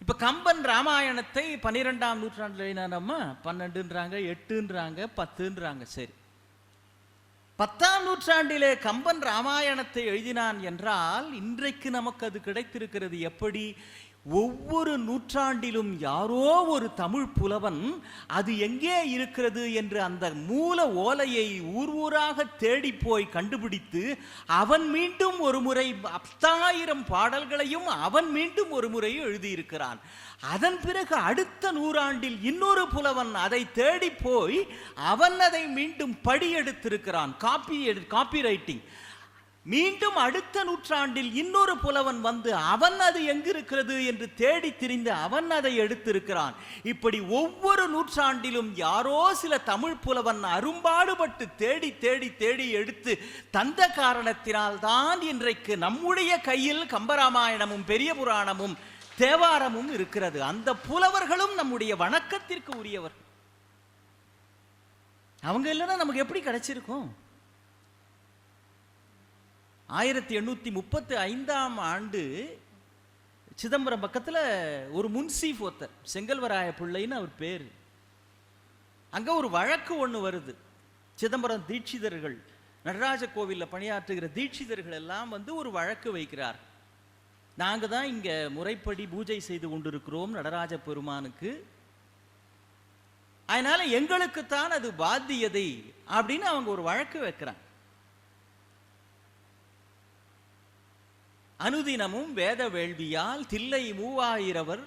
இப்ப கம்பன் ராமாயணத்தை பன்னிரெண்டாம் நூற்றாண்டில் எழுதினாரம்மா? பன்னெண்டுன்றாங்க எட்டுன்றாங்க பத்துன்றாங்க. சரி. பத்தாம் நூற்றாண்டிலே கம்பன் ராமாயணத்தை எழுதினான் என்றால் இன்றைக்கு நமக்கு அது கிடைத்திருக்கிறது எப்படி? ஒவ்வொரு நூற்றாண்டிலும் யாரோ ஒரு தமிழ் புலவன் அது எங்கே இருக்கிறது என்று அந்த மூல ஓலையை ஊர் ஊராக தேடி போய் கண்டுபிடித்து அவன் மீண்டும் ஒரு முறை பத்தாயிரம் பாடல்களையும் அவன் மீண்டும் ஒரு முறை எழுதியிருக்கிறான். அதன் பிறகு அடுத்த நூறாண்டில் இன்னொரு புலவன் அதை தேடி போய் அவன் அதை மீண்டும் படியெடுத்திருக்கிறான். காப்பி காப்பி ரைட்டிங் மீண்டும் அடுத்த நூற்றாண்டில் இன்னொரு புலவன் வந்து அவன் அது எங்கிருக்கிறது என்று தேடி திரிந்து அவன் அதை எடுத்திருக்கிறான். இப்படி ஒவ்வொரு நூற்றாண்டிலும் யாரோ சில தமிழ் புலவன் அரும்பாடுபட்டு தேடி தேடி தேடி எடுத்து தந்த காரணத்தினால் தான் இன்றைக்கு நம்முடைய கையில் கம்பராமாயணமும் பெரிய புராணமும் தேவாரமும் இருக்கிறது. அந்த புலவர்களும் நம்முடைய வணக்கத்திற்கு உரியவர். அவங்க இல்லைன்னா நமக்கு எப்படி கிடைச்சிருக்கும்? ஆயிரத்தி எண்ணூற்றி முப்பத்தி ஐந்தாம் ஆண்டு சிதம்பரம் பக்கத்தில் ஒரு முன்சீஃப் ஒருத்தர் செங்கல்வராய பிள்ளைன்னு அவர் பேர். அங்கே ஒரு வழக்கு ஒன்று வருது. சிதம்பரம் தீட்சிதர்கள் நடராஜ கோவிலில் பணியாற்றுகிற தீட்சிதர்கள் எல்லாம் வந்து ஒரு வழக்கு வைக்கிறார். நாங்கள் தான் இங்கே முறைப்படி பூஜை செய்து கொண்டிருக்கிறோம் நடராஜ பெருமானுக்கு. அதனால் எங்களுக்குத்தான் அது பாத்தியதை அப்படின்னு அவங்க ஒரு வழக்கு வைக்கிறாங்க. அனுதினமும் வேத வேள்வியால் தில்லை மூவாயிரவர்.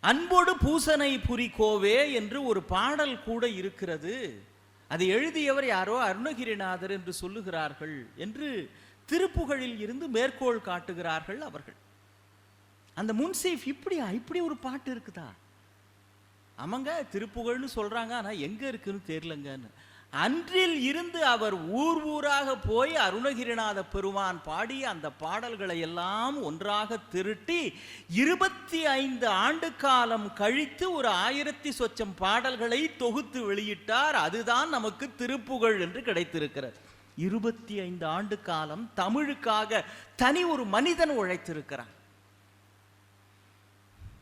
அன்போடு பூசனை புரிக்கோவே என்று ஒரு பாடல் கூட இருக்கிறது. அதை எழுதியவர் யாரோ அருணகிரிநாதர் என்று சொல்லுகிறார்கள் என்று திருப்புகழில் இருந்து மேற்கோள் காட்டுகிறார்கள் அவர்கள். அந்த முன்சீஃப் இப்படியா இப்படி ஒரு பாட்டு இருக்குதா? ஆமாங்க திருப்புகழ்னு சொல்றாங்க ஆனா எங்க இருக்குன்னு தெரியலங்கன்னு. அன்றில் இருந்து அவர் ஊர் ஊராக போய் அருணகிரிநாத பெருமான் பாடி அந்த பாடல்களை எல்லாம் ஒன்றாக திருட்டி இருபத்தி ஐந்து ஆண்டு காலம் கழித்து ஒரு ஆயிரத்தி சொச்சம் பாடல்களை தொகுத்து வெளியிட்டார். அதுதான் நமக்கு திருப்புகழ் என்று கிடைத்திருக்கிறது. இருபத்தி ஐந்து ஆண்டு காலம் தமிழுக்காக தனி ஒரு மனிதன் உழைத்திருக்கிறான்.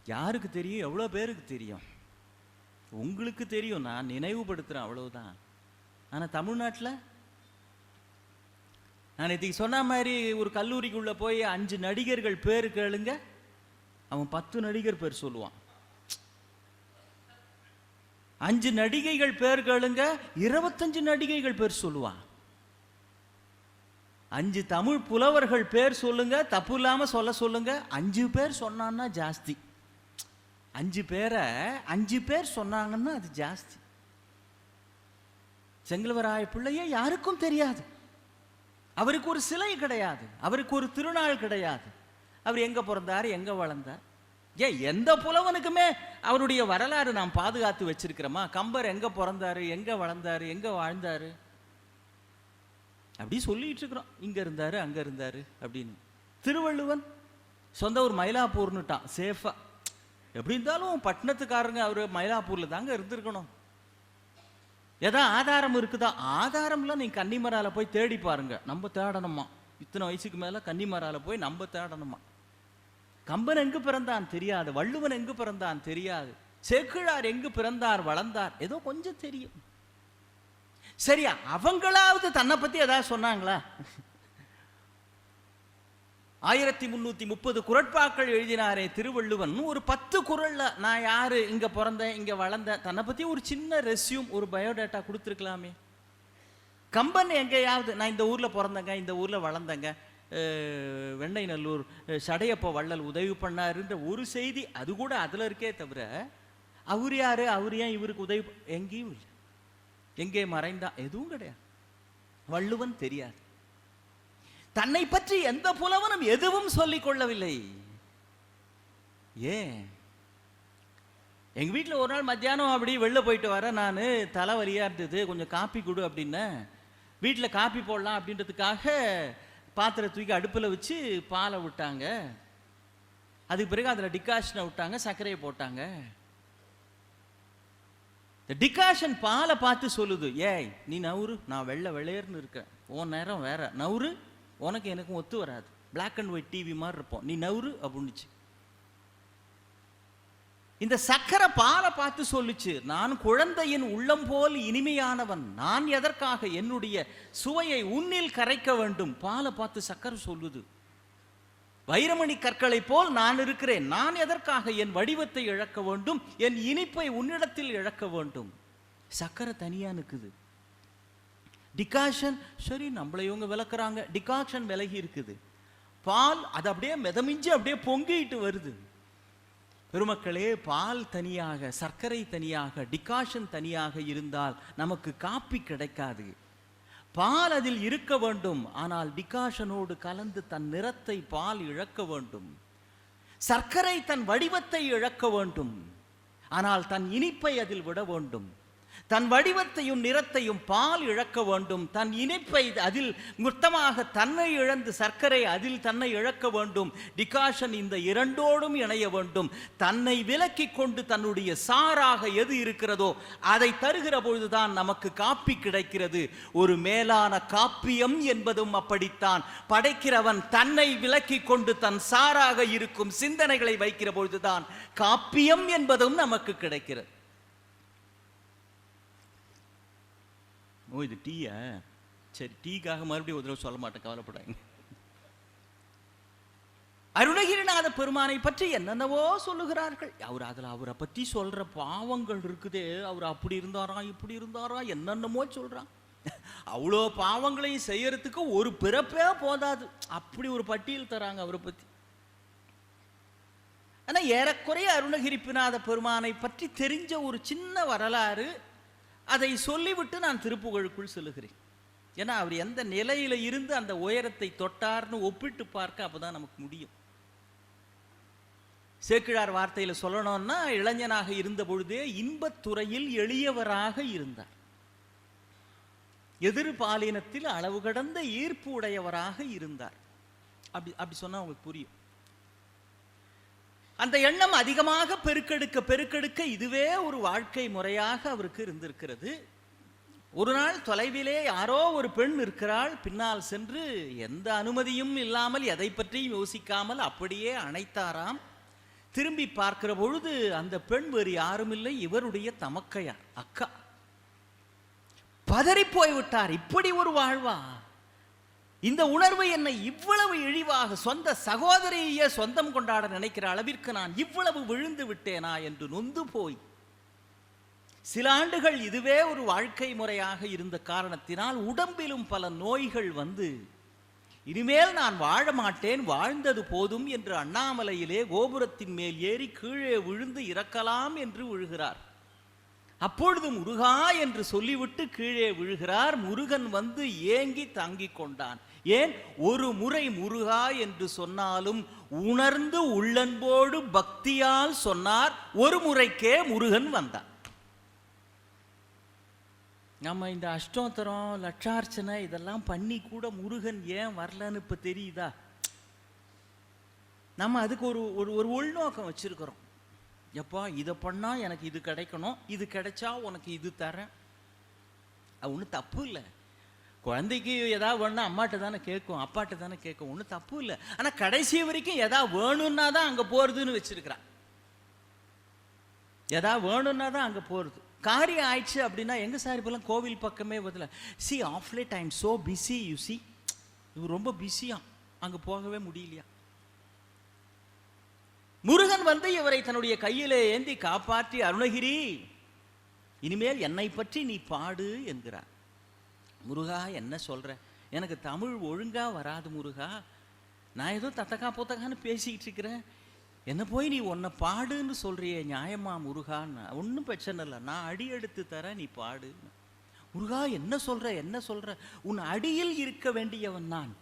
யாருக்கு தெரியும்? எவ்வளோ பேருக்கு தெரியும்? உங்களுக்கு தெரியும் நான் நினைவுபடுத்துறேன் அவ்வளவுதான். ஆனால் தமிழ்நாட்டில் நான் இன்றைக்கி சொன்ன மாதிரி ஒரு கல்லூரிக்குள்ளே போய் அஞ்சு நடிகர்கள் பேர் கேளுங்க. அவன் பத்து நடிகர் பேர் சொல்லுவான். அஞ்சு நடிகைகள் பேர் கேளுங்க இருபத்தஞ்சு நடிகைகள் பேர் சொல்லுவான். அஞ்சு தமிழ் புலவர்கள் பேர் சொல்லுங்க தப்பு இல்லாமல் சொல்ல சொல்லுங்க. அஞ்சு பேர் சொன்னான்னா ஜாஸ்தி. அஞ்சு பேரை அஞ்சு பேர் சொன்னாங்கன்னா அது ஜாஸ்தி. செங்கல்வராய பிள்ளையே யாருக்கும் தெரியாது. அவருக்கு ஒரு சிலை கிடையாது. அவருக்கு ஒரு திருநாள் கிடையாது. அவர் எங்க பிறந்தார் எங்க வளர்ந்தார்? ஏன் எந்த புலவனுக்குமே அவருடைய வரலாறு நாம் பாதுகாத்து வச்சிருக்கிறோமா? கம்பர் எங்க பிறந்தாரு எங்க வளர்ந்தாரு எங்க வாழ்ந்தாரு? அப்படி சொல்லிட்டு இருக்கிறோம். இங்க இருந்தாரு அங்க இருந்தாரு அப்படின்னு. திருவள்ளுவன் சொந்த ஊர் மயிலாப்பூர்னுட்டான் சேஃபா. எப்படி இருந்தாலும் பட்டணத்துக்காரங்க அவர் மயிலாப்பூர்ல தாங்க இருந்திருக்கணும். ஏதோ ஆதாரம் இருக்குதா? ஆதாரம்லாம் நீங்க கன்னிமரால போய் தேடி பாருங்க. நம்ம தேடணுமா? இத்தனை வயசுக்கு மேல கன்னிமரால போய் நம்ம தேடணுமா? கம்பன் எங்கு பிறந்தான் தெரியாது. வள்ளுவன் எங்கு பிறந்தான் தெரியாது. செக்குழார் எங்கு பிறந்தார் வளர்ந்தார்? ஏதோ கொஞ்சம் தெரியும். சரியா? அவங்களாவது தன்னை பத்தி ஏதாவது சொன்னாங்களா? ஆயிரத்தி முந்நூற்றி முப்பது குரட்பாக்கள் எழுதினாரே திருவள்ளுவன். ஒரு பத்து குரலில் நான் யார்? இங்கே பிறந்தேன் இங்கே வளர்ந்தேன் தன்னை பற்றி ஒரு சின்ன ரெஸ்யூம் ஒரு பயோடேட்டா கொடுத்துருக்கலாமே. கம்பன் எங்கேயாவது நான் இந்த ஊரில் பிறந்தேங்க இந்த ஊரில் வளர்ந்தேங்க. வெண்ணை வெண்ணெய் நல்லூர் சடையப்ப வள்ளல் உதவி பண்ணாருன்ற ஒரு செய்தி அது கூட அதில் இருக்கே தவிர அவர் யார்? அவர் ஏன் இவருக்கு உதவி எங்கேயும் இல்லை. எங்கே மறைந்தா எதுவும் கிடையாது. வள்ளுவன் தெரியாது. தன்னை பற்றி எந்த புலவனும் எதுவும் சொல்லிக் கொள்ளவில்லை. ஏன்? எங்க வீட்டில் ஒரு நாள் மத்தியானம் அப்படி வெளில போயிட்டு வர நான். தலைவலியா இருந்தது கொஞ்சம் காப்பி கொடு அப்படின்னு வீட்டில் காப்பி போடலாம் அப்படின்றதுக்காக பாத்திரம் தூக்கி அடுப்பில் வச்சு பாலை விட்டாங்க. அதுக்கு பிறகு அதில் டிகாஷனை விட்டாங்க சர்க்கரையை போட்டாங்க. இந்த டிகாஷன் பாலை பார்த்து சொல்லுது. ஏய் நீ நவுரு நான் வெள்ளை வெளையர்னு இருக்கேன். உன் நேரம் வேற. நவுரு உனக்கு எனக்கும் ஒத்து வராது. பிளாக் அண்ட் ஒயிட் டிவி மாதிரி இருப்போம். நீ நவுரு அப்படின்னுச்சு இந்த சக்கரை பாலை பார்த்து சொல்லுச்சு நான் குழந்தையின் உள்ளம் போல் இனிமையானவன். நான் எதற்காக என்னுடைய சுவையை உன்னில் கரைக்க வேண்டும்? பாலை பார்த்து சக்கரை சொல்லுது. வைரமணி கற்களை போல் நான் இருக்கிறேன். நான் எதற்காக என் வடிவத்தை இழக்க வேண்டும்? என் இனிப்பை உன்னிடத்தில் இழக்க வேண்டும்? சக்கரை தனியா நிக்குது. டிகாஷன் சரி நம்மளை இவங்க விளக்குறாங்க. டிகாக்ஷன் விலகி இருக்குது. பால் அது அப்படியே மிதமிஞ்சு அப்படியே பொங்கிட்டு வருது. பெருமக்களே பால் தனியாக சர்க்கரை தனியாக டிகாஷன் தனியாக இருந்தால் நமக்கு காப்பி கிடைக்காது. பால் அதில் இருக்க வேண்டும். ஆனால் டிகாஷனோடு கலந்து தன் நிறத்தை பால் இழக்க வேண்டும். சர்க்கரை தன் வடிவத்தை இழக்க வேண்டும். ஆனால் தன் இனிப்பை அதில் விட வேண்டும். தன் வடிவத்தையும் நிறத்தையும் பால் இழக்க வேண்டும். தன் இனிப்பை அதில் மொத்தமாக தன்னை இழந்து சர்க்கரை அதில் தன்னை இழக்க வேண்டும். டிகாஷன் இந்த இரண்டோடும் இணைய வேண்டும். தன்னை விலக்கி கொண்டு தன்னுடைய சாராக எது இருக்கிறதோ அதை தருகிற பொழுதுதான் நமக்கு காப்பி கிடைக்கிறது. ஒரு மேலான காப்பியம் என்பதும் அப்படித்தான். படைக்கிறவன் தன்னை விலக்கி கொண்டு தன் சாராக இருக்கும் சிந்தனைகளை வைக்கிற பொழுதுதான் காப்பியம் என்பதும் நமக்கு கிடைக்கிறது. ஓ இது டீயா? சரி டீக்காக மறுபடியும் ஒரு தடவை சொல்ல மாட்டேன் கவலைப்படாங்க அருணகிரிநாத பெருமானை பற்றி என்னென்னவோ சொல்லுகிறார்கள். அவர் அதில் அவரை பற்றி சொல்ற பாவங்கள் இருக்குதே அவர் அப்படி இருந்தாரா இப்படி இருந்தாரா என்னென்னமோ சொல்றான். அவ்வளோ பாவங்களையும் செய்யறதுக்கு ஒரு பிறப்பே போதாது. அப்படி ஒரு பட்டியல் தராங்க அவரை பத்தி. ஆனா ஏறக்குறைய அருணகிரிப்பிநாத பெருமானை பற்றி தெரிஞ்ச ஒரு சின்ன வரலாறு அதை சொல்லிவிட்டு நான் திருப்புகழுக்குள் செல்லுகிறேன். ஏன்னா அவர் எந்த நிலையில இருந்து அந்த உயரத்தை தொட்டார்னு ஒப்பிட்டு பார்க்க அப்பதான் நமக்கு முடியும். சேக்கிழார் வார்த்தையில சொல்லணும்னா இளைஞனாக இருந்த பொழுதே இன்பத்துறையில் எளியவராக இருந்தார். எதிர்பாலினத்தில் அளவு கடந்த ஈர்ப்பு உடையவராக இருந்தார். அப்படி அப்படி சொன்னா உங்களுக்கு புரியும். அந்த எண்ணம் அதிகமாக பெருக்கெடுக்க பெருக்கெடுக்க இதுவே ஒரு வாழ்க்கை முறையாக அவருக்கு இருந்திருக்கிறது. ஒரு நாள் தொலைவிலே யாரோ ஒரு பெண் இருக்கிறாள். பின்னால் சென்று எந்த அனுமதியும் இல்லாமல் எதை பற்றியும் யோசிக்காமல் அப்படியே அணைத்தாராம். திரும்பி பார்க்கிற பொழுது அந்த பெண் வேறு யாரும் இல்லை. இவருடைய தமக்கையார் அக்கா. பதறி போய்விட்டார். இப்படி ஒரு வாழ்வா? இந்த உணர்வு என்னை இவ்வளவு இழிவாக சொந்த சகோதரியே சொந்தம் கொண்டாட நினைக்கிற அளவிற்கு நான் இவ்வளவு விழுந்து விட்டேனா என்று நொந்து போய். சில ஆண்டுகள் இதுவே ஒரு வாழ்க்கை முறையாக இருந்த காரணத்தினால் உடம்பிலும் பல நோய்கள் வந்து இனிமேல் நான் வாழ மாட்டேன் வாழ்ந்தது போதும் என்று அண்ணாமலையிலே கோபுரத்தின் மேல் ஏறி கீழே விழுந்து இறக்கலாம் என்று விழுகிறார். அப்பொழுது முருகா என்று சொல்லிவிட்டு கீழே விழுகிறார். முருகன் வந்து ஏங்கி தாங்கிக் கொண்டான். ஏன்? ஒரு முறை முருகா என்று சொன்னாலும் உணர்ந்து உள்ளன்போடு பக்தியால் சொன்னார். ஒரு முறைக்கே முருகன் வந்தார் நம்ம இந்த அஷ்டோத்தரம் லட்சார்ச்சனை இதெல்லாம் பண்ணி கூட முருகன் ஏன் வரலன்னு இப்ப தெரியுதா? நம்ம அதுக்கு ஒரு ஒரு ஒரு உள்நோக்கம் வச்சிருக்கிறோம். எப்பா இதை பண்ணா எனக்கு இது கிடைக்கணும் இது கிடைச்சா உனக்கு இது தரேன். அது ஒன்றும் தப்பு இல்லை. குழந்தைக்கு எதா வேணும்னா அம்மாட்ட தானே கேட்கும் அப்பாட்ட தானே கேட்கும். ஒன்றும் தப்பு இல்லை. ஆனால் கடைசி வரைக்கும் எதா வேணும்னா தான் அங்கே போகிறதுன்னு வச்சிருக்கிறான். எதா வேணும்னா தான் அங்கே போகிறது காரியம் ஆயிடுச்சு அப்படின்னா எங்க சார் இப்போல்லாம் கோவில் பக்கமே பதில C of late I'm so so busy you see இவர் ரொம்ப பிஸியா அங்கே போகவே முடியலையா? முருகன் வந்து இவரை தன்னுடைய கையிலே ஏந்தி காப்பாற்றி அருணகிரி இனிமேல் என்னை பற்றி நீ பாடு என்கிறார். முருகா என்ன சொல்கிற எனக்கு தமிழ் ஒழுங்காக வராது முருகா. நான் ஏதோ தத்தக்கா போத்தக்கான்னு பேசிக்கிட்டு இருக்கிறேன். என்ன போய் நீ உன்னை பாடுன்னு சொல்கிறியே நியாயமா முருகான்னு ஒன்றும் பிரச்சனை இல்லை. நான் அடி எடுத்து தரேன் நீ பாடு. முருகா என்ன சொல்கிற என்ன சொல்கிற உன் அடியில் இருக்க வேண்டியவன் நான்.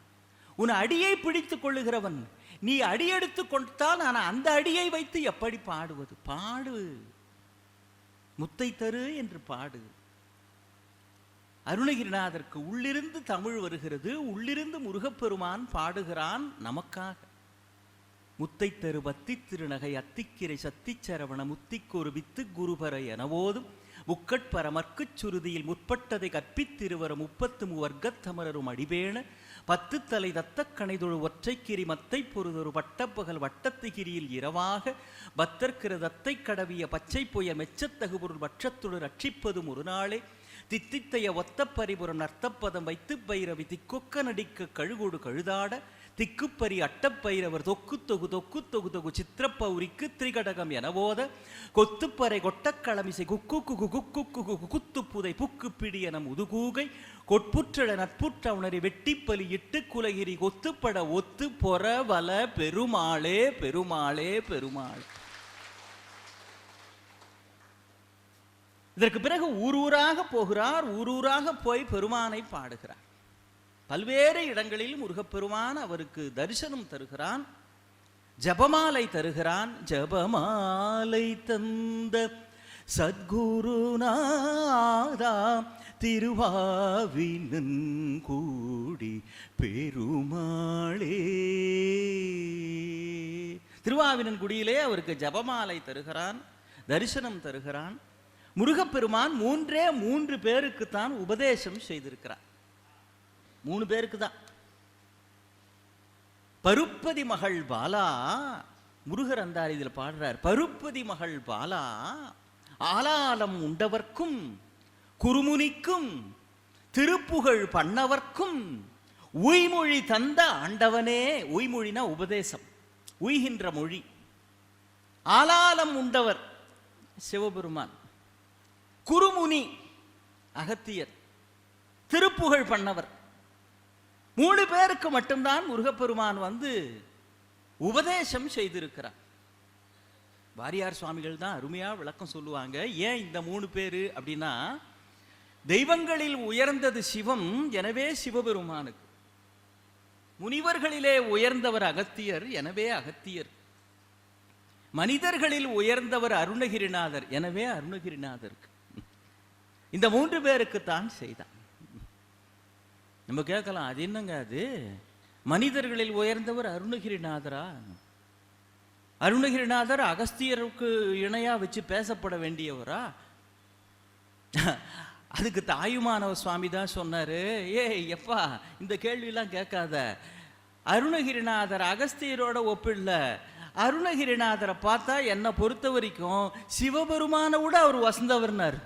உன் அடியை பிடித்து கொள்ளுகிறவன். நீ அடியெடுத்து கொடுத்தால் நான் அந்த அடியை வைத்து எப்படி பாடுவது? பாடு. முத்தை தரு என்று பாடு. அருணகிரிநாதருக்கு உள்ளிருந்து தமிழ் வருகிறது உள்ளிருந்து முருகப்பெருமான் பாடுகிறான் நமக்காக. முத்தை தரு பத்தி திருநகை அத்திக்கிரை சத்திச்சரவண முத்திக்கொரு வித்து குருபர எனவோதும் முக்கட்பரமர்க்குச் சுருதியில் முற்பட்டதை கற்பித்திருவர முப்பத்து மூவர்க்கத்தமரரும் அடிபேண பத்து தலை தத்தக் கணைதொழு ஒற்றைக்கிரி மத்தை பொறுதொரு வட்டப்பகல் வட்டத்துகிரியில் இரவாக பத்தர்க்கிற தத்தை கடவிய பச்சை பொய மெச்சத்தகு பொருள் வட்சத்துடன் ரட்சிப்பதும் ஒரு நாளே. தித்தித்தைய ஒத்த பரிபுரம் நர்த்தப்பதம் வைத்து பைரவி திக்கொக்க நடிக்க கழுகோடு கழுதாட திக்குப்பரி அட்டப்பயிரவர் தொக்கு தொகு தொக்கு தொகு தொகு சித்திரப்பௌரிக்கு திரிகடகம் எனவோத கொத்துப்பறை கொட்டக்களமிசை குக்கு குகு குக்கு குகு குத்துப்புதை புக்கு பிடி என முதுகூகை கொட்புற்றட நட்புற்ற உணரி வெட்டிப்பலி இட்டு குலகிரி கொத்துப்பட ஒத்து பொற வல பெருமாளே பெருமாளே பெருமாள். இதற்கு பிறகு ஊர் ஊராக போகிறார் ஊர் ஊராக போய் பெருமானை பாடுகிறார். பல்வேறு இடங்களில் முருகப்பெருமான் அவருக்கு தரிசனம் தருகிறான் ஜபமாலை தருகிறான். ஜபமாலை தந்த சத்குருநாதா திருவாவினன் கூடி பெருமாளே. திருவாவினன் குடியிலே அவருக்கு ஜபமாலை தருகிறான் தரிசனம் தருகிறான். முருகப்பெருமான் மூன்றே மூன்று பேருக்கு தான் உபதேசம் செய்திருக்கிறார். மூணு பேருக்கு தான் பருப்பதி மகள் பாலா முருகர் அந்தார் இதில் பாடுறார். பருப்பதி மகள் பாலா ஆலாலம் உண்டவர்க்கும் குருமுனிக்கும் திருப்புகழ் பண்ணவர்க்கும் உய்மொழி தந்த ஆண்டவனே. உய்மொழினா உபதேசம் உய்கின்ற மொழி. ஆலாலம் உண்டவர் சிவபெருமான். குருமுனி அகத்தியர் திருப்புகழ் பண்ணவர். மூணு பேருக்கு மட்டும்தான் முருகப்பெருமான் வந்து உபதேசம் செய்திருக்கிறார். வாரியார் சுவாமிகள் தான் அருமையா விளக்கம் சொல்லுவாங்க. ஏன் இந்த மூணு பேரு அப்படின்னா தெய்வங்களில் உயர்ந்தது சிவம் எனவே சிவபெருமானுக்கு. முனிவர்களிலே உயர்ந்தவர் அகத்தியர் எனவே அகத்தியர். மனிதர்களில் உயர்ந்தவர் அருணகிரிநாதர் எனவே அருணகிரிநாதருக்கு. இந்த மூன்று பேருக்குத்தான் செய்தான். நம்ம கேட்கலாம் அது என்னங்க அது? மனிதர்களில் உயர்ந்தவர் அருணகிரிநாதரா? அருணகிரிநாதர் அகஸ்தியருக்கு இணையா வச்சு பேசப்பட வேண்டியவரா? அதுக்கு தாயுமானவ சுவாமி தான் சொன்னாரு. ஏய் எப்பா இந்த கேள்வியெல்லாம் கேட்காத. அருணகிரிநாதர் அகஸ்தியரோட ஒப்பிடல. அருணகிரிநாதரை பார்த்தா என்னை பொறுத்த வரைக்கும் சிவபெருமான விட அவர் வசந்தவர்னார்.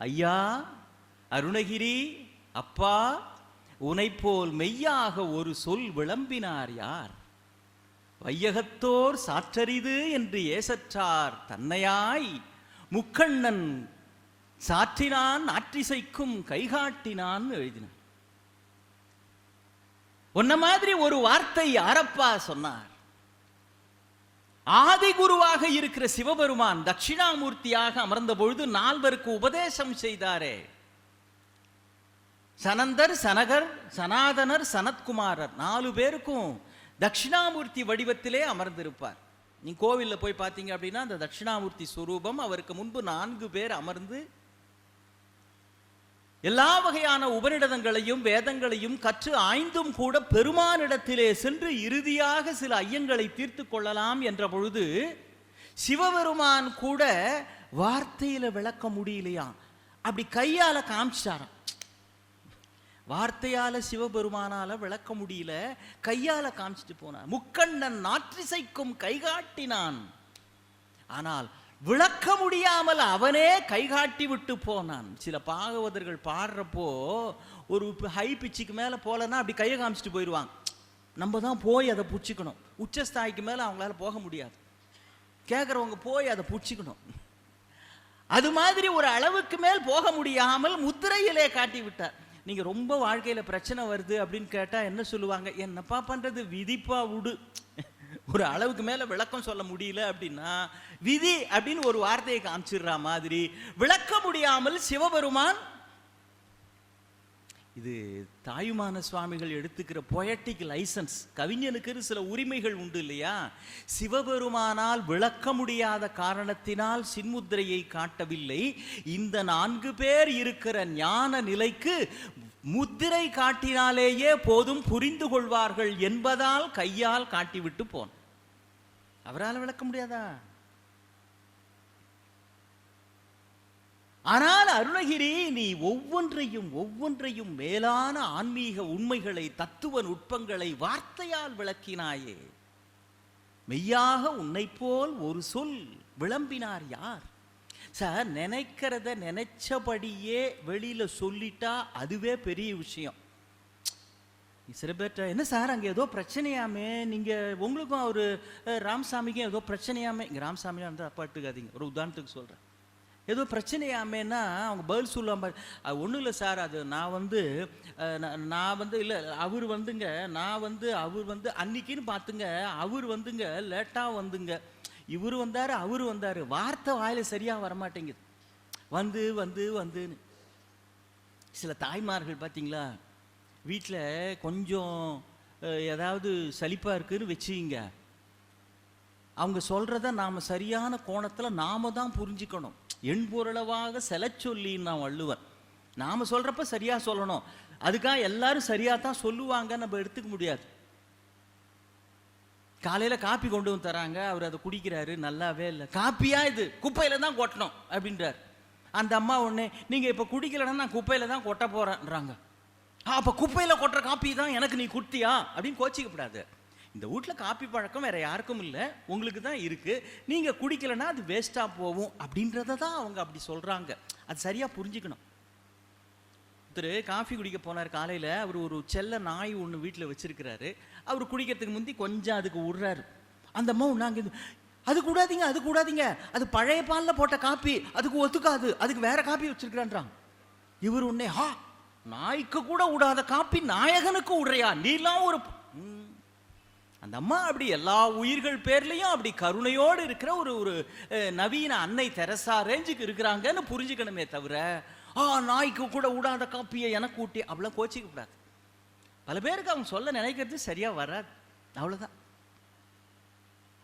ஐயா அருணகிரி அப்பா உனைப்போல் மெய்யாக ஒரு சொல் விளம்பினார் யார்? வையகத்தோர் சாற்றரிது என்று ஏசற்றார் தன்னையாய் முக்கண்ணன் சாற்றினான் ஆற்றிசைக்கும் கைகாட்டினான் எழுதினான் உன்ன மாதிரி ஒரு வார்த்தை யாரப்பா சொன்னார்? ஆதி குருவாக இருக்கிற சிவபெருமான் தட்சிணாமூர்த்தியாக அமர்ந்த பொழுது நால்வருக்கு உபதேசம் செய்தாரே. சனந்தர் சனகர் சனாதனர் சனத்குமாரர் நாலு பேருக்கும் தட்சிணாமூர்த்தி வடிவத்திலே அமர்ந்திருப்பார். நீ கோவில்ல போய் பார்த்தீங்க அப்படின்னா அந்த தட்சிணாமூர்த்தி சுரூபம் அவருக்கு முன்பு நான்கு பேர் அமர்ந்து எல்லா வகையான உபநிடதங்களையும் வேதங்களையும் கற்று ஆய்ந்தும் கூட பெருமானிடத்திலே சென்று இறுதியாக சில ஐயங்களை தீர்த்து கொள்ளலாம் என்ற பொழுது சிவபெருமான் கூட வார்த்தையில விளக்க முடியலையா? அப்படி கையால காமிச்சாராம் வார்த்தையால சிவபெருமானால விளக்க முடியல கையால காமிச்சிட்டு போனான் முக்கண்ணன் நாற்றிசைக்கும் கைகாட்டினான். ஆனால் விளக்க முடியாமல் அவனே கைகாட்டி விட்டு போனான். சில பாகவதர்கள் பாடுறப்போ ஒரு ஹை பிச்சுக்கு மேலே போகலன்னா அப்படி கையை காமிச்சிட்டு போயிடுவாங்க. நம்ம தான் போய் அதை பிடிச்சிக்கணும். உச்சஸ்தாய்க்கு மேலே அவங்களால போக முடியாது. கேட்குறவங்க போய் அதை பிடிச்சிக்கணும். அது மாதிரி ஒரு அளவுக்கு மேல் போக முடியாமல் முத்திரையிலே காட்டி விட்டார். நீங்கள் ரொம்ப வாழ்க்கையில் பிரச்சனை வருது அப்படின்னு கேட்டால் என்ன சொல்லுவாங்க? என்னப்பா பண்ணுறது விதிப்பா விடு ஒரு அளவுக்கு மேல விளக்கம் சொல்ல முடியல அப்படின்னா விதி அப்படின்னு ஒரு வார்த்தையை காமிச்சிடுற மாதிரி விளக்க முடியாமல் சிவபெருமான் இது தாயுமான சுவாமிகள் எடுத்துக்கிற பொயட்டிக் லைசன்ஸ் கவிஞனுக்கு சில உரிமைகள் உண்டு இல்லையா? சிவபெருமானால் விளக்க முடியாத காரணத்தினால் சின்முத்திரையை காட்டவில்லை. இந்த நான்கு பேர் இருக்கிற ஞான நிலைக்கு முத்திரை காட்டினாலேயே போதும் புரிந்து கொள்வார்கள் என்பதால் கையால் காட்டிவிட்டு போன. அவரால் விளக்க முடியாதா? ஆனால் அருணகிரி நீ ஒவ்வொன்றையும் ஒவ்வொன்றையும் மேலான ஆன்மீக உண்மைகளை தத்துவ நுட்பங்களை வார்த்தையால் விளக்கினாயே. மெய்யாக உன்னை போல் ஒரு சொல் விளம்பினார் யார்? சார் நினைக்கிறத நினைச்சபடியே வெளியில சொல்லிட்டா அதுவே பெரிய விஷயம். சில பேர்ட்ட uh, என்ன சார் அங்கே ஏதோ பிரச்சனையாமே? நீங்கள் உங்களுக்கும் அவர் ராமசாமிக்கும் ஏதோ பிரச்சனையாமே? இங்கே ராமசாமி வந்து அப்பாட்டுக்காதீங்க ஒரு உதாரணத்துக்கு சொல்கிறேன் ஏதோ பிரச்சனையாமேன்னா அவங்க பதில் சொல்லுவாங்க அது ஒன்றும் இல்லை சார். அது நான் வந்து நான் நான் வந்து இல்லை அவர் வந்துங்க நான் வந்து அவர் வந்து அன்னைக்குன்னு பார்த்துங்க அவர் வந்துங்க லேட்டாக வந்துங்க. இவர் வந்தார் அவர் வந்தார். வார்த்தை வாயில சரியாக வரமாட்டேங்குது. வந்து வந்து வந்துன்னு. சில தாய்மார்கள் பார்த்தீங்களா வீட்டில் கொஞ்சம் ஏதாவது சலிப்பாக இருக்குன்னு வச்சுங்க. அவங்க சொல்கிறத நாம் சரியான கோணத்தில் நாம தான் புரிஞ்சுக்கணும். எண் பொருளவாக செலச்சொல்லின்னு நான் வள்ளுவர் நாம் சொல்கிறப்ப சரியாக சொல்லணும். அதுக்காக எல்லாரும் சரியாக தான் சொல்லுவாங்க நம்ம எடுத்துக்க முடியாது. காலையில் காப்பி கொண்டு வந்து தராங்க. அவர் அதை குடிக்கிறாரு நல்லாவே இல்லை. காப்பியா இது? குப்பையில் தான் கொட்டணும் அப்படின்றார். அந்த அம்மா உடனே நீங்கள் இப்போ குடிக்கலைன்னா நான் குப்பையில் தான் கொட்ட போகிறேன்றாங்க அப்போ குப்பையில் கொட்டுற காப்பி தான் எனக்கு நீ குட்டியா அப்படின்னு கோச்சிக்கப்படாது. இந்த வீட்டில் காப்பி பழக்கம் வேற யாருக்கும் இல்லை. உங்களுக்கு தான் இருக்குது நீங்கள் குடிக்கலைன்னா அது வேஸ்ட்டாக போகும். அப்படின்றத தான் அவங்க அப்படி சொல்கிறாங்க அது சரியா புரிஞ்சுக்கணும். ஒருத்தர் காஃபி குடிக்க போனார் காலையில். அவர் ஒரு செல்ல நாய் ஒன்று வீட்டில் வச்சிருக்கிறாரு. அவர் குடிக்கிறதுக்கு முந்தி கொஞ்சம் அதுக்கு விடுறாரு அந்த அம்மா நாங்கள் அது கூடாதீங்க அது கூடாதீங்க. அது பழைய பாலில் போட்ட காப்பி. அதுக்கு ஒத்துக்காது. அதுக்கு வேற காப்பி வச்சுருக்கிறான்றாங்க இவர் உன்னே ஹா நாய்க்கு கூட விடாத காப்பி நாயகனுக்கு விடுறியா நீலாம் ஒரு அந்த அம்மா அப்படி எல்லா உயிர்கள் பேர்லையும் அப்படி கருணையோடு இருக்கிற ஒரு ஒரு நவீன அன்னை தெரசா ரேஞ்சுக்கு இருக்கிறாங்கன்னு புரிஞ்சுக்கணுமே தவிர ஆ நாய்க்கு கூட விடாத காப்பியை எனக்கு ஊட்டி அப்படிலாம் கோச்சிக்க கூடாது. பல பேருக்கு அவங்க சொல்ல நினைக்கிறது சரியா வராது. அவ்வளோதான்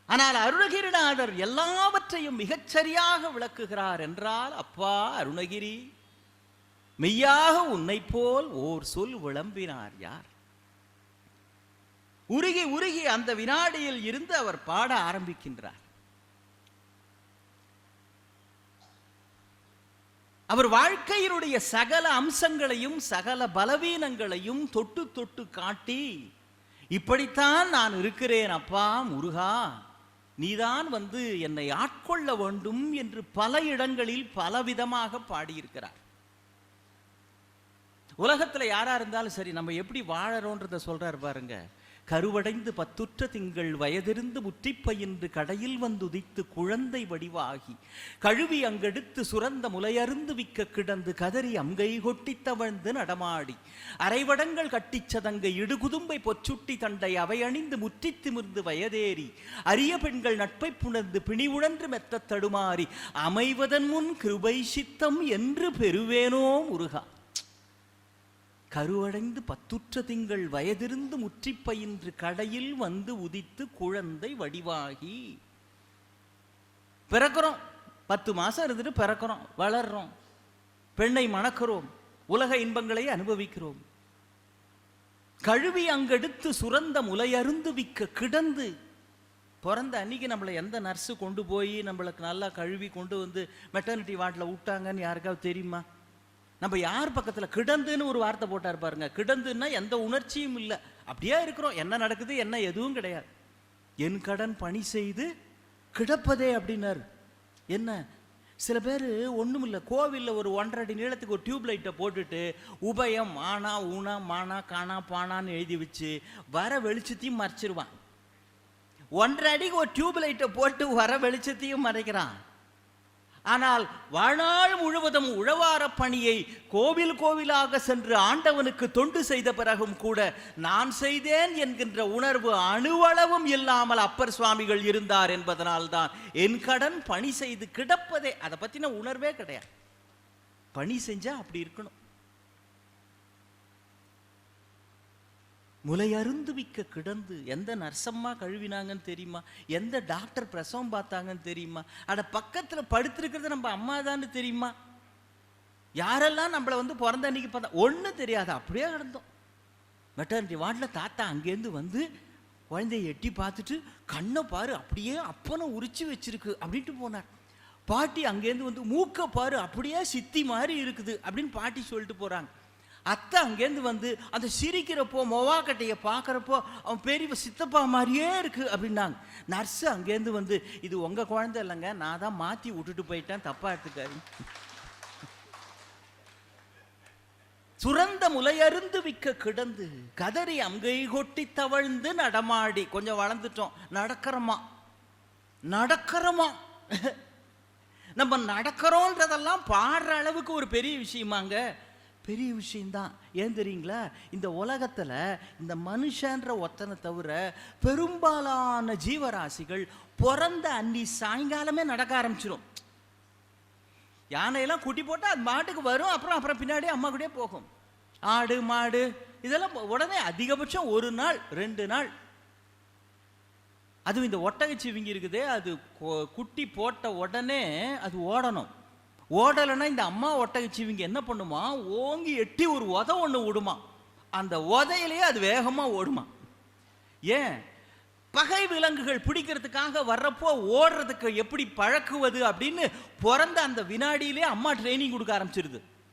ஆனால் அருணகிரிநாதர் எல்லாவற்றையும் மிகச்சரியாக விளக்குகிறார் என்றால் அப்பா அருணகிரி மெய்யாக உன்னை போல் ஓர் சொல் விளம்பினார் யார்? உருகி உருகி அந்த வினாடியில் இருந்து அவர் பாட ஆரம்பிக்கின்றார். அவர் வாழ்க்கையினுடைய சகல அம்சங்களையும் சகல பலவீனங்களையும் தொட்டு தொட்டு காட்டி இப்படித்தான் நான் இருக்கிறேன் அப்பா முருகா. நீதான் வந்து என்னை ஆட்கொள்ள வேண்டும் என்று பல இடங்களில் பலவிதமாக பாடியிருக்கிறார். உலகத்துல யாராக இருந்தாலும் சரி நம்ம எப்படி வாழறோன்றத சொல்கிறார் பாருங்க. கருவடைந்து பத்துற்ற திங்கள் வயதிருந்து முற்றிப்பயின்று கடையில் வந்து உதித்து குழந்தை வடிவாகி கழுவி அங்கெடுத்து சுரந்த முலையருந்து விக்க கிடந்து கதறி அங்கை கொட்டி தவழ்ந்து நடமாடி அரைவடங்கள் கட்டிச் சதங்கை இடுகுதும்பை பொச்சுட்டி தண்டை அவை அணிந்து முற்றி திமிர்ந்து வயதேறி அரிய பெண்கள் நட்பை புணர்ந்து பிணி மெத்த தடுமாறி அமைவதன் முன் கிருபை சித்தம் என்று பெறுவேனோ முருகா. கருவடைந்து பத்துற்ற திங்கள் வயதிருந்து முற்றி பயின்று கடையில் வந்து உதித்து குழந்தை வடிவாகி. பிறக்கிறோம். பத்து மாசம் இருந்துட்டு பிறக்கிறோம். வளர்றோம். பெண்ணை மணக்கிறோம். உலக இன்பங்களை அனுபவிக்கிறோம். கழுவி அங்கெடுத்து சுரந்த முலையருந்து விக்க கிடந்து. பிறந்த அன்னைக்கு நம்மளை எந்த நர்ஸு கொண்டு போய் நம்மளுக்கு நல்லா கழுவி கொண்டு வந்து மெட்டர்னிட்டி வார்டில் விட்டாங்கன்னு யாருக்காவது தெரியுமா? நம்ம யார் பக்கத்தில்? கிடந்துன்னு ஒரு வார்த்தை போட்டார் பாருங்க. கிடந்துன்னா எந்த உணர்ச்சியும் இல்லை. அப்படியே இருக்கிறோம். என்ன நடக்குது என்ன எதுவும் கிடையாது. என் கடன் பணி செய்து கிடப்பதே அப்படின்னாரு. என்ன? சில பேர் ஒன்றும் இல்லை. கோவிலில் ஒரு ஒன்றரை அடி நீளத்துக்கு ஒரு டியூப் லைட்டை போட்டுட்டு உபயம் ஆனா ஊனா மானா காணா பானான்னு எழுதி வச்சு வர வெளிச்சத்தையும் மறைச்சிருவான். ஒன்றரை அடிக்கு ஒரு டியூப் லைட்டை போட்டு வர வெளிச்சத்தையும் மறைக்கிறான். ஆனால் வாழ்நாள் முழுவதும் உழவார பணியை கோவில் கோவிலாக சென்று ஆண்டவனுக்கு தொண்டு செய்த பிறகும் கூட நான் செய்தேன் என்கின்ற உணர்வு அணுவளவும் இல்லாமல் அப்பர் சுவாமிகள் இருந்தார் என்பதனால்தான் என் கடன் பணி செய்து கிடப்பதே. அதை பற்றின உணர்வே கிடையாது. பணி செஞ்சா அப்படி இருக்கணும். முலை அருந்துவிக்க கிடந்து எந்த நர்சம்மா கழுவினாங்கன்னு தெரியுமா? எந்த டாக்டர் பிரசவம் பார்த்தாங்கன்னு தெரியுமா? அட பக்கத்தில் படுத்திருக்கிறது நம்ம அம்மா தான் தெரியுமா? யாரெல்லாம் நம்மளை வந்து பிறந்த அன்னைக்கு பார்த்தா ஒன்றும் தெரியாது. அப்படியே கிடந்தோம். மெட்டர்னிட்டி வார்டில் தாத்தா அங்கேருந்து வந்து குழந்தைய எட்டி பார்த்துட்டு கண்ணை பாரு அப்படியே அப்பனை உரிச்சு வச்சிருக்கு அப்படின்ட்டு போனார். பாட்டி அங்கேருந்து வந்து மூக்கை பாரு அப்படியே சித்தி மாதிரி இருக்குது அப்படின்னு பாட்டி சொல்லிட்டு போகிறாங்க அத்தை அங்கேருந்து வந்து அந்த சிரிக்கிறப்போ மொவாக்கட்டையை பார்க்குறப்போ அவன் பெரிய சித்தப்பா மாதிரியே இருக்கு அப்படின்னாங்க. நர்ஸு அங்கேருந்து வந்து இது உங்கள் குழந்தை இல்லைங்க நான் தான் மாற்றி விட்டுட்டு போயிட்டேன் தப்பா எடுத்துக்காரு சுரந்த முலையருந்து விக்க கிடந்து கதறி அங்கை கொட்டி தவழ்ந்து நடமாடி கொஞ்சம் வளர்ந்துட்டோம். நடக்கிறோமா? நடக்கிறோமா? நம்ம நடக்கிறோன்றதெல்லாம் பாடுற அளவுக்கு ஒரு பெரிய விஷயமாங்க. பெரிய விஷயம்தான். ஏன் தெரியுங்களா? இந்த உலகத்தில் இந்த மனுஷன்ற ஒத்தனை தவிர பெரும்பாலான ஜீவராசிகள் பிறந்த அன்னி சாயங்காலமே நடக்க ஆரம்பிச்சிடும் யானையெல்லாம் குட்டி போட்டால் அது மாட்டுக்கு வரும் அப்புறம் அப்புறம் பின்னாடியே அம்மா கூடயே போகும். ஆடு மாடு இதெல்லாம் உடனே அதிகபட்சம் ஒரு நாள் ரெண்டு நாள். அதுவும் இந்த ஒட்டகச்சிவிங்கி இருக்குதே அது கொ- குட்டி போட்ட உடனே அது ஓடணும். ஓடலைன்னா இந்த அம்மா ஒட்டகச்சிவிங்கி என்ன பண்ணுமா? ஓங்கி எட்டி ஒரு உத ஒன்று விடுமா அந்த உதையிலேயே அது வேகமாக ஓடுமா? ஏன்? பகை விலங்குகள் பிடிக்கிறதுக்காக வர்றப்போ ஓடுறதுக்கு எப்படி பழக்குவது அப்படின்னு பிறந்த அந்த வினாடியிலே அம்மா ட்ரைனிங் கொடுக்க ஆரம்பிச்சிருது.